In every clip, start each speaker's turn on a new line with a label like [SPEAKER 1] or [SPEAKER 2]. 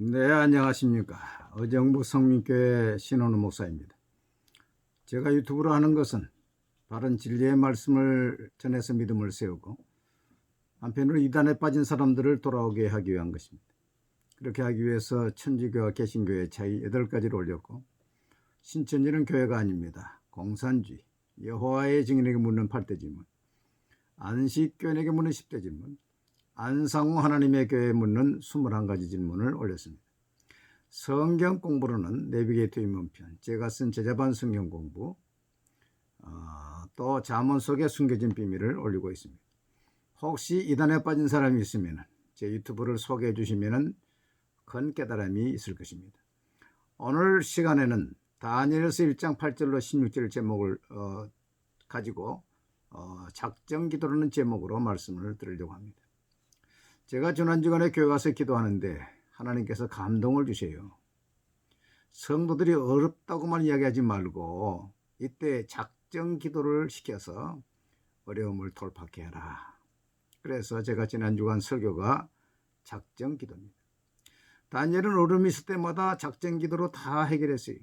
[SPEAKER 1] 네, 안녕하십니까. 어정부 성민교회 신원우 목사입니다. 제가 유튜브로 하는 것은 바른 진리의 말씀을 전해서 믿음을 세우고 한편으로 이단에 빠진 사람들을 돌아오게 하기 위한 것입니다. 그렇게 하기 위해서 천주교와 개신교의 차이 8가지를 올렸고 신천지는 교회가 아닙니다. 공산주의, 여호와의 증인에게 묻는 8대 질문, 안식교인에게 묻는 10대 질문, 안상호 하나님의 교회에 묻는 21가지 질문을 올렸습니다. 성경 공부로는 내비게이터 입문편, 제가 쓴 제자반 성경 공부, 어, 또 자문 속에 숨겨진 비밀을 올리고 있습니다. 혹시 이단에 빠진 사람이 있으면 제 유튜브를 소개해 주시면 큰 깨달음이 있을 것입니다. 오늘 시간에는 다니엘서 1장 8절로 16절 제목을 어, 가지고 어, 작정 기도라는 제목으로 말씀을 드리려고 합니다. 제가 지난주간에 교회 가서 기도하는데 하나님께서 감동을 주세요. 성도들이 어렵다고만 이야기하지 말고 이때 작정 기도를 시켜서 어려움을 돌파케 해라. 그래서 제가 지난주간 설교가 작정 기도입니다. 다니엘은 어려움이 있을 때마다 작정 기도로 다 해결했어요.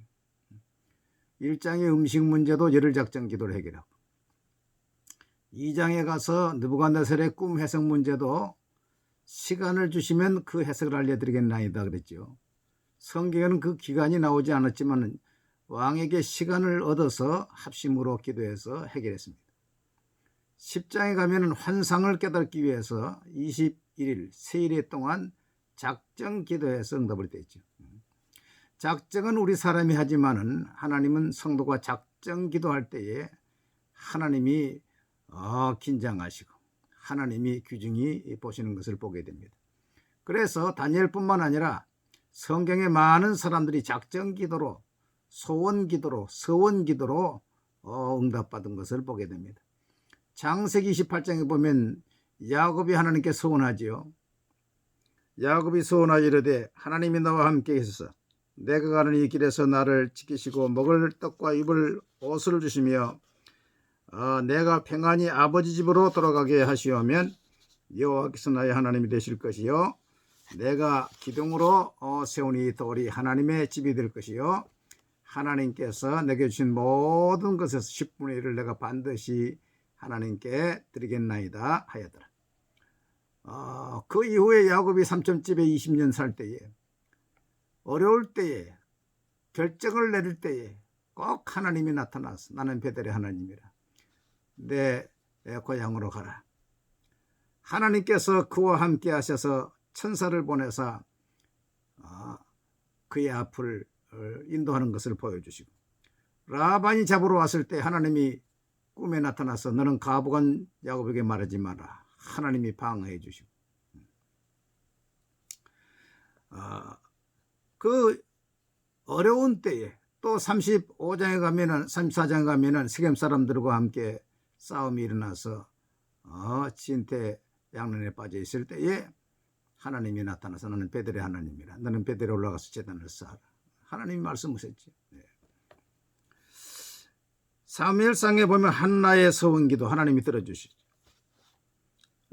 [SPEAKER 1] 1장의 음식 문제도 열흘 작정 기도를 해결하고 2장에 가서 느부갓네살의 꿈 해석 문제도 시간을 주시면 그 해석을 알려드리겠나이다 그랬죠. 성경에는 그 기간이 나오지 않았지만 왕에게 시간을 얻어서 합심으로 기도해서 해결했습니다. 10장에 가면 환상을 깨닫기 위해서 21일, 세일에 동안 작정 기도해서 응답을 냈죠. 작정은 우리 사람이 하지만은 하나님은 성도가 작정 기도할 때에 하나님이 어, 긴장하시고 하나님이 귀중히 보시는 것을 보게 됩니다. 그래서 다니엘뿐만 아니라 성경의 많은 사람들이 작정 기도로 소원 기도로 서원 기도로 어, 응답받은 것을 보게 됩니다. 장세기 28장에 보면 야곱이 하나님께 서원하지요. 야곱이 서원하여 이르되 하나님이 나와 함께 계셔서 내가 가는 이 길에서 나를 지키시고 먹을 떡과 입을 옷을 주시며 어, 내가 평안히 아버지 집으로 돌아가게 하시오면 여호와께서 나의 하나님이 되실 것이요 내가 기둥으로 어, 이 돌이 하나님의 집이 될 것이요 하나님께서 내게 주신 모든 것에서 10분의 1을 내가 반드시 하나님께 드리겠나이다 하였더라. 어, 그 이후에 야곱이 삼촌집에 20년 살 때에 어려울 때에 결정을 내릴 때에 꼭 하나님이 나타나서 나는 베델의 하나님이라. 내, 내 고향으로 가라. 하나님께서 그와 함께 하셔서 천사를 보내사 어, 그의 앞을 어, 인도하는 것을 보여주시고 라반이 잡으러 왔을 때 하나님이 꿈에 나타나서 너는 가부간 야곱에게 말하지 마라. 하나님이 방어해 주시고 어, 그 어려운 때에 또 35장에 가면은 34장에 가면은 세겜 사람들과 함께 싸움이 일어나서 어, 진태 양론에 빠져 있을 때에 하나님이 나타나서 너는 베델의 하나님이라 너는 베델에 올라가서 재단을 쌓아라. 하나님이 말씀하셨지. 네. 사무엘상에 보면 한나의 서원기도 하나님이 들어주시죠.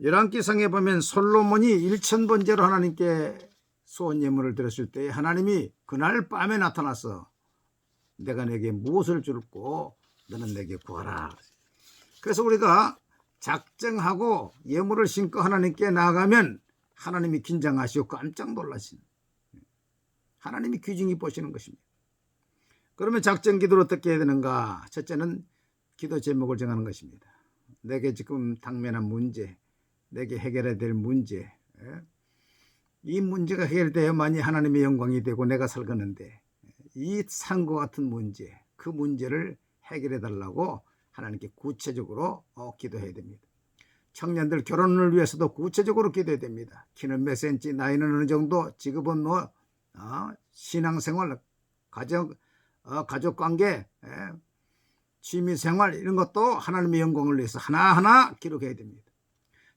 [SPEAKER 1] 열왕기상에 보면 솔로몬이 일천번째로 하나님께 소원 예물을 드렸을 때 하나님이 그날 밤에 나타나서 내가 내게 무엇을 줄고 너는 내게 구하라 그래서 우리가 작정하고 예물을 신고 하나님께 나가면 하나님이 긴장하시고 깜짝 놀라신 하나님이 귀중히 보시는 것입니다. 그러면 작정 기도를 어떻게 해야 되는가? 첫째는 기도 제목을 정하는 것입니다. 내게 지금 당면한 문제, 내게 해결해야 될 문제, 예? 이 문제가 해결되어야만이 하나님의 영광이 되고 내가 살겠는데 이 산과 같은 문제, 그 문제를 해결해 달라고 하나님께 구체적으로 어, 기도해야 됩니다. 청년들 결혼을 위해서도 구체적으로 기도해야 됩니다. 키는 몇 센치, 나이는 어느 정도, 직업은 뭐, 어, 신앙생활, 가족, 어, 가족관계, 예, 취미생활 이런 것도 하나님의 영광을 위해서 하나하나 기록해야 됩니다.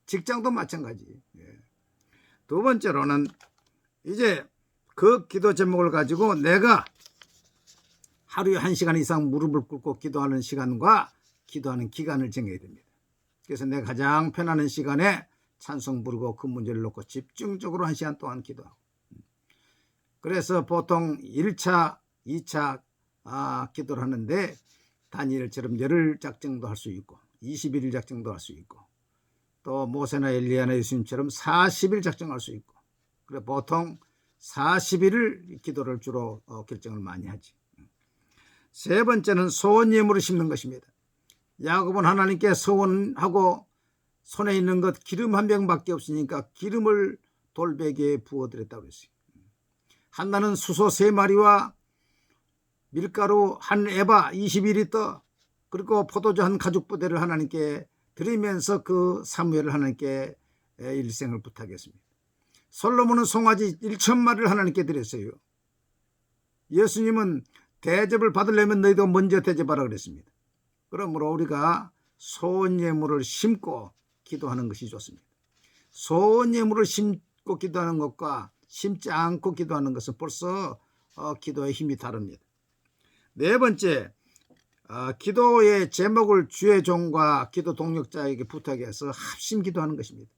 [SPEAKER 1] 직장도 마찬가지. 예. 두 번째로는 이제 그 기도 제목을 가지고 내가 하루에 한 시간 이상 무릎을 꿇고 기도하는 시간과 기도하는 기간을 정해야 됩니다. 그래서 내가 가장 편안한 시간에 찬송 부르고 그 문제를 놓고 집중적으로 한 시간 동안 기도하고 그래서 보통 1차, 2차 아, 기도를 하는데 다니엘처럼 열흘 작정도 할 수 있고 21일 작정도 할 수 있고 또 모세나 엘리야나 예수님처럼 40일 작정할 수 있고 그래 보통 40일을 기도를 주로 어, 결정을 많이 하지. 세 번째는 소원 예물을 심는 것입니다. 야곱은 하나님께 소원하고 손에 있는 것 기름 한 병밖에 없으니까 기름을 돌베개에 부어드렸다고 그랬어요. 한나는 수소 세 마리와 밀가루 한 에바 21리터 그리고 포도주 한 가죽 부대를 하나님께 드리면서 그 사무엘을 하나님께 일생을 부탁했습니다. 솔로몬은 송아지 1천 마리를 하나님께 드렸어요. 예수님은 대접을 받으려면 너희도 먼저 대접하라 그랬습니다. 그러므로 우리가 소원 예물을 심고 기도하는 것이 좋습니다. 소원 예물을 심고 기도하는 것과 심지 않고 기도하는 것은 벌써 어, 기도의 힘이 다릅니다. 네 번째, 어, 기도의 제목을 주의 종과 기도 동력자에게 부탁해서 합심 기도하는 것입니다.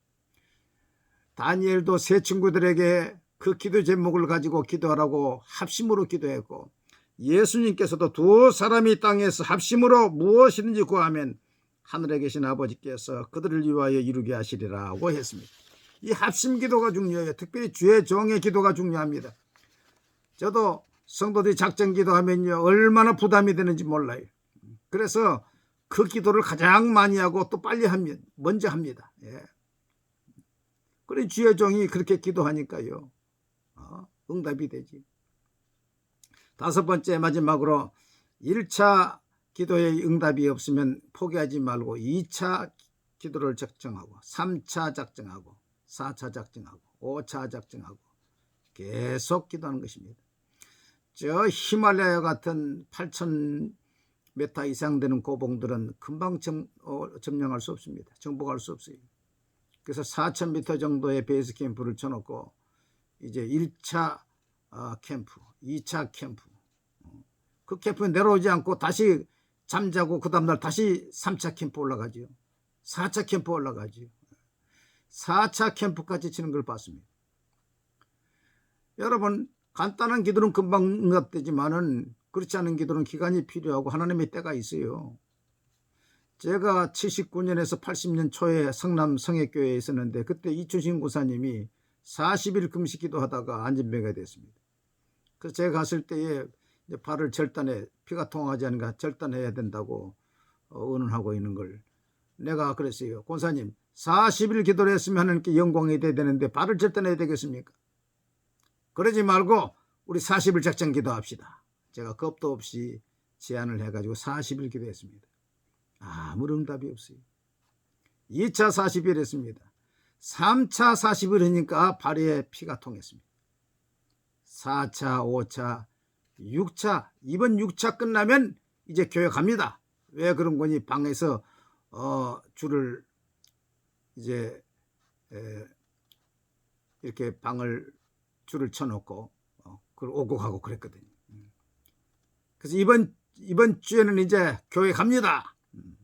[SPEAKER 1] 다니엘도 세 친구들에게 그 기도 제목을 가지고 기도하라고 합심으로 기도했고 예수님께서도 두 사람이 땅에서 합심으로 무엇이든지 구하면 하늘에 계신 아버지께서 그들을 위하여 이루게 하시리라고 했습니다. 이 합심 기도가 중요해요. 특별히 주의 종의 기도가 중요합니다. 저도 성도들이 작정 기도하면요 얼마나 부담이 되는지 몰라요. 그래서 그 기도를 가장 많이 하고 또 빨리 하면 먼저 합니다. 예. 그래 주의 종이 그렇게 기도하니까요 어, 응답이 되지. 다섯 번째 마지막으로 1차 기도에 응답이 없으면 포기하지 말고 2차 기도를 작정하고 3차 작정하고 4차 작정하고 5차 작정하고 계속 기도하는 것입니다. 저 히말라야 같은 8천 메타 이상 되는 고봉들은 금방 점, 어, 점령할 수 없습니다. 정복할 수 없어요. 그래서 4천 미터 정도의 베이스 캠프를 쳐놓고 이제 1차 어, 캠프, 2차 캠프 그 캠프에 내려오지 않고 다시 잠자고 그 다음날 다시 3차 캠프 올라가지요. 4차 캠프 올라가지요. 4차 캠프까지 치는 걸 봤습니다. 여러분 간단한 기도는 금방 응답되지만은 그렇지 않은 기도는 기간이 필요하고 하나님의 때가 있어요. 제가 79년에서 80년 초에 성남 성액교회에 있었는데 그때 이춘신 구사님이 40일 금식 기도하다가 안진병이 됐습니다. 그래서 제가 갔을 때에 발을 절단해 피가 통하지 않으니까 절단해야 된다고 어, 의논하고 있는 걸 내가 그랬어요. 권사님 40일 기도를 했으면 하나님께 영광이 돼야 되는데 발을 절단해야 되겠습니까? 그러지 말고 우리 40일 작정 기도합시다. 제가 겁도 없이 제안을 해가지고 40일 기도했습니다. 아무런 응답이 없어요. 2차 40일 했습니다. 3차 40일 하니까 발에 피가 통했습니다. 4차, 5차, 6차, 이번 6차 끝나면 이제 교회 갑니다. 왜 그런 거니? 방에서 어, 줄을 이제 에, 이렇게 방을 줄을 쳐놓고 어, 그걸 오고 가고 그랬거든요. 음. 그래서 이번 이번 주에는 이제 교회 갑니다. 음.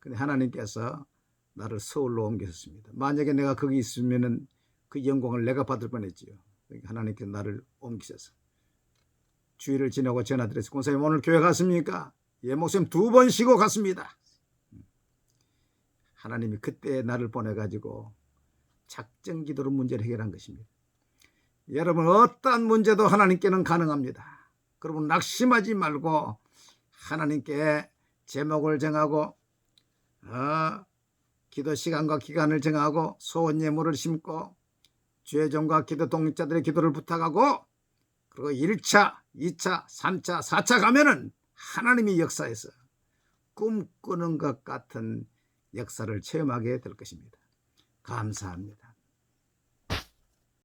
[SPEAKER 1] 근데 하나님께서 나를 서울로 옮기셨습니다. 만약에 내가 거기 있으면은 그 영광을 내가 받을 뻔했지요. 하나님께서 나를 옮기셔서 주일을 지나고 전화드려서 권사님 오늘 교회 갔습니까? 예 목사님 두 번 쉬고 갔습니다. 음. 하나님이 그때 나를 보내가지고 작정 기도로 문제를 해결한 것입니다. 여러분 어떠한 문제도 하나님께는 가능합니다. 그러분 낙심하지 말고 하나님께 제목을 정하고 어, 기도 시간과 기간을 정하고 소원 예물을 심고 주의 종과 기도 동력자들의 기도를 부탁하고 그리고 1차, 2차, 3차, 4차 가면은 하나님이 역사에서 꿈꾸는 것 같은 역사를 체험하게 될 것입니다. 감사합니다.